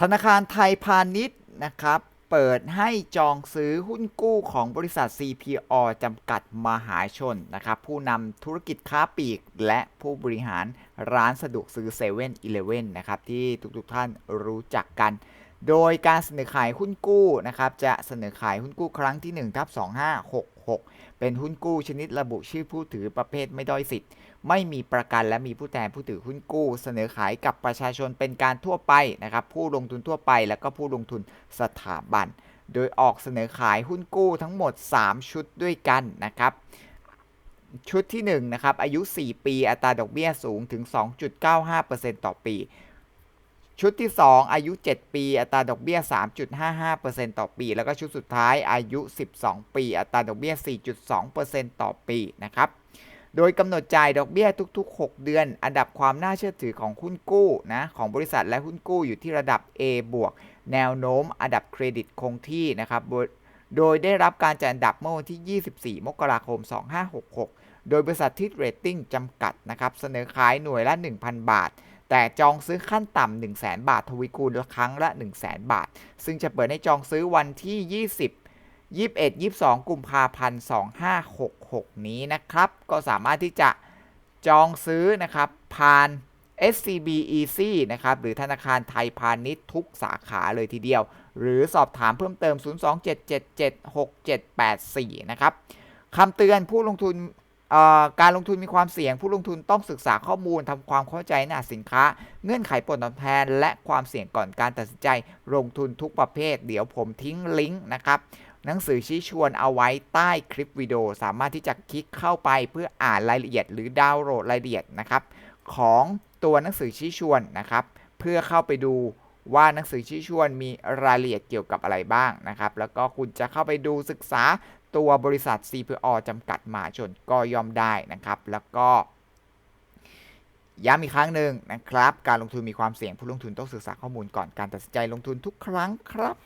ธนาคารไทยพาณิชย์นะครับ เปิดให้จองซื้อหุ้นกู้ของบริษัท CPO จำกัดมหาชนนะครับ ผู้นำธุรกิจค้าปลีก และผู้บริหารร้านสะดวกซื้อ7 e เ e ่ e อนะครับ ที่ทุกๆท่านรู้จักกัน โดยการเสนอขายหุ้นกู้นะครับจะเสนอขายหุ้นกู้ครั้งที่1ทับ2566 เป็นหุ้นกู้ชนิดระบุชื่อผู้ถือประเภทไม่ด้อยสิทธิ์ ไม่มีประกันและมีผู้แทนผู้ถือหุ้นกู้ เสนอขายกับประชาชนเป็นการทั่วไปนะครับผู้ลงทุนทั่วไปแล้วก็ผู้ลงทุนสถาบัน โดยออกเสนอขายหุ้นกู้ทั้งหมด 3 ชุดด้วยกันนะครับชุดที่1นะครับอายุ 4 ปีอัตราดอกเบี้ยสูงถึง 2.95%ต่อปี ชุดที่ 2 อายุ 7 ปี อัตราดอกเบี้ย 3.55%ต่อปี แล้วก็ชุดสุดท้ายอายุ 12 ปี อัตราดอกเบี้ย 4.2%ต่อปีนะครับโดยกำหนดจ่ายดอกเบี้ยทุก ๆ 6 เดือน อันดับความน่าเชื่อถือของหุ้นกู้นะของบริษัทและหุ้นกู้อยู่ที่ระดับ A บวกแนวโน้ม อันดับเครดิตคงที่นะครับโดยได้รับการจัดอันดับเมื่อวันที่ 24 มกราคม 2566 โดยบริษัททิดเรตติ้งจำกัดนะครับเสนอขายหน่วยละ 1,000 บาท แต่จองซื้อขั้นต่ำ1 0 0 0 0 0บาททวีคูณละครั้งละ 1 0 0 0 0 0 บาท ซึ่งจะเปิดให้จองซื้อวันที่ 20 21 22 กุมภาพันธ์ 2566 นี้นะครับ ก็สามารถที่จะจองซื้อนะครับ ผ่าน SCB Easy นะครับ หรือธนาคารไทยพาณิชย์ทุกสาขาเลยทีเดียว หรือสอบถามเพิ่มเติม 027776784 นะครับคำเตือนผู้ลงทุน การลงทุนมีความเสี่ยง ผู้ลงทุนต้องศึกษาข้อมูลทำความเข้าใจหน้าสินค้า เงื่อนไขผลตอบแทน และความเสี่ยงก่อนการตัดสินใจลงทุนทุกประเภท เดี๋ยวผมทิ้งลิงก์นะครับหนังสือชี้ชวนเอาไว้ใต้คลิปวิดีโอสามารถที่จะคลิกเข้าไปเพื่ออ่านรายละเอียดหรือดาวน์โหลดรายละเอียดนะครับของตัวหนังสือชี้ชวนนะครับเพื่อเข้าไปดูว่าหนังสือชี้ชวนมีรายละเอียดเกี่ยวกับอะไรบ้างนะครับ แล้วก็คุณจะเข้าไปดูศึกษา ตัวบริษัท CPO จำกัดมหาชนก็ย่อมได้นะครับ แล้วก็ย้ำอีกครั้งหนึ่งนะครับ การลงทุนมีความเสี่ยงผู้ลงทุนต้องศึกษาข้อมูลก่อนการตัดสินใจลงทุนทุกครั้งครับ